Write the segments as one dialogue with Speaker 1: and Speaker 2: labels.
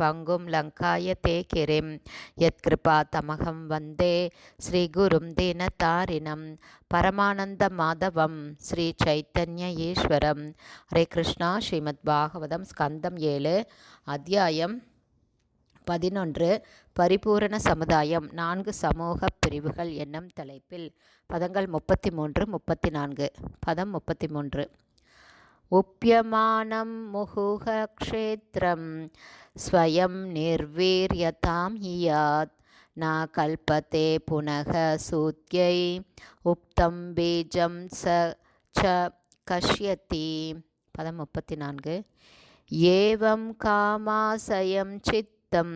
Speaker 1: பங்கும் லங்காய கிரிம் யத்கிருபா தமகம் வந்தே ஸ்ரீகுரும் தீனதாரிணம் பரமானந்த மாதவம் ஸ்ரீ சைத்தன்ய ஈஸ்வரம். ஹரே கிருஷ்ணா ஸ்ரீமத் பாகவதம் ஸ்கந்தம் ஏழு அத்தியாயம் பதினொன்று பரிபூரண சமுதாயம் நான்கு சமூக பிரிவுகள் என்னும் தலைப்பில். பதங்கள் முப்பத்தி மூன்று முப்பத்தி நான்கு. பதம் முப்பத்தி மூன்று. उप्यमानं मुहुःक्षेत्रं स्वयं निर्वीर्यतां हि यात् न कल्पते पुनः सूत्यै उक्तं बीजं स च कष्यति பதம் முப்பத்தி நான்கு ஏவம் காமாசயம் சித்தம்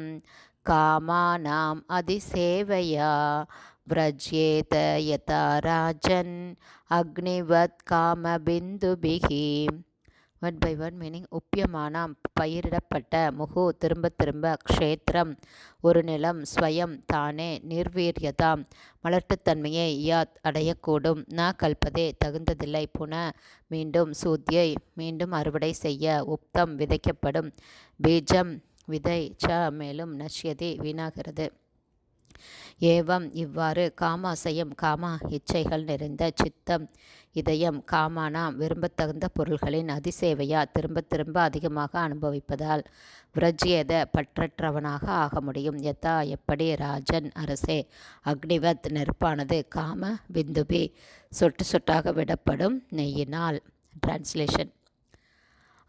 Speaker 1: காமானாம் அதிசேவையா விரஜ்யேத யதா ராஜன் அக்னிவத் காமபிந்துபிகி வேர்ட் பை வேர்ட் மீனிங் உப்பியமானம் பயிரிடப்பட்ட முகு திரும்ப திரும்ப க்ஷேத்திரம் ஒரு நிலம் ஸ்வயம் தானே நிர்வீரியதாம் மலட்டுத்தன்மையை யாத் அடையக்கூடும். ந கல்பதே தகுந்ததில்லை. புன மீண்டும் சூத்தியை மீண்டும் அறுவடை செய்ய உப்தம் விதைக்கப்படும். பீஜம் விதை ச மேலும் நஷ்யதி வீணாகிறது. ஏவம் இவ்வாறு காமாசயம் காமா இச்சைகள் நிறைந்த சித்தம் இதயம் காமானாம் விரும்பத்தகுந்த பொருள்களின் அதிசேவையா திரும்ப திரும்ப அதிகமாக அனுபவிப்பதால் விரஜியத பற்றற்றவனாக ஆக முடியும். யதா எப்படி ராஜன் அரசே அக்னிவத் நெருப்பானது காம பிந்துபி சொட்டு சொட்டாக விடப்படும் நெய்யினால். டிரான்ஸ்லேஷன்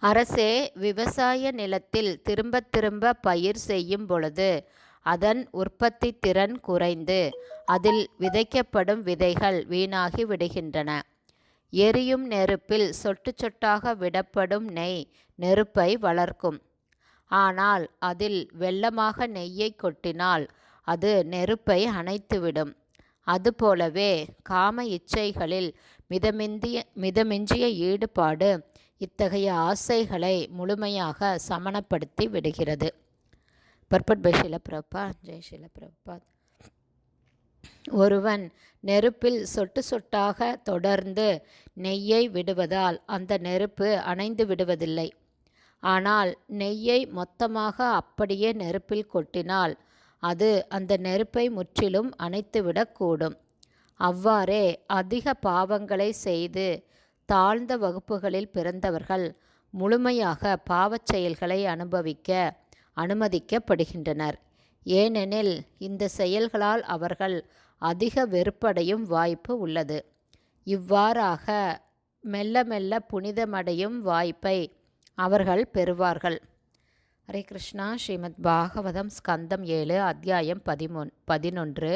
Speaker 1: அரசே விவசாய நிலத்தில் திரும்ப திரும்ப பயிர் செய்யும் பொழுது அதன் உற்பத்தி திறன் குறைந்து அதில் விதைக்கப்படும் விதைகள் வீணாகி விடுகின்றன. எரியும் நெருப்பில் சொட்டு சொட்டாக விடப்படும் நெய் நெருப்பை வளர்க்கும். ஆனால் அதில் வெள்ளமாக நெய்யை கொட்டினால் அது நெருப்பை அணைத்துவிடும். அதுபோலவே காம இச்சைகளில் மிதமிந்திய மிதமிஞ்சிய ஈடுபாடு இத்தகைய ஆசைகளை முழுமையாக சமணப்படுத்தி விடுகிறது. பர்பட் பை ஷிலப்பிரபாத் ஜெய் ஷிலப்பிரபாத் ஒருவன் நெருப்பில் சொட்டு சொட்டாக தொடர்ந்து நெய்யை விடுவதால் அந்த நெருப்பு அணைந்து விடுவதில்லை. ஆனால் நெய்யை மொத்தமாக அப்படியே நெருப்பில் கொட்டினால் அது அந்த நெருப்பை முற்றிலும் அணைத்துவிடக்கூடும் அவ்வாறே அதிக பாவங்களை செய்து தாழ்ந்த வகுப்புகளில் பிறந்தவர்கள் முழுமையாக பாவச் செயல்களை அனுபவிக்க அனுமதிக்கப்படுகின்றனர். ஏனெனில் இந்த செயல்களால் அவர்கள் அதிக வெறுப்படையும் வாய்ப்பு உள்ளது. இவ்வாறாக மெல்ல மெல்ல புனிதமடையும் வாய்ப்பை அவர்கள் பெறுவார்கள். ஹரே கிருஷ்ணா. ஸ்ரீமத் பாகவதம் ஸ்கந்தம் ஏழு அத்தியாயம் பதிமூன் பதினொன்று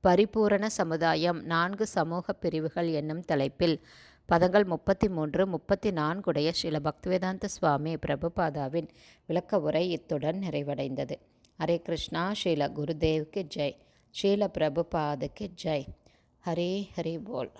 Speaker 1: பரிபூரண சமுதாயம் நான்கு சமூக பிரிவுகள் என்னும் தலைப்பில் பதங்கள் முப்பத்தி மூன்று முப்பத்தி நான்குடைய ஸ்ரீல பக்திவேதாந்த சுவாமி பிரபுபாதாவின் விளக்க உரை இத்துடன் நிறைவடைந்தது. ஹரே கிருஷ்ணா ஸ்ரீல குருதேவுக்கு ஜெய். ஸ்ரீல பிரபுபாதுக்கு ஜெய். ஹரே ஹரி போல்.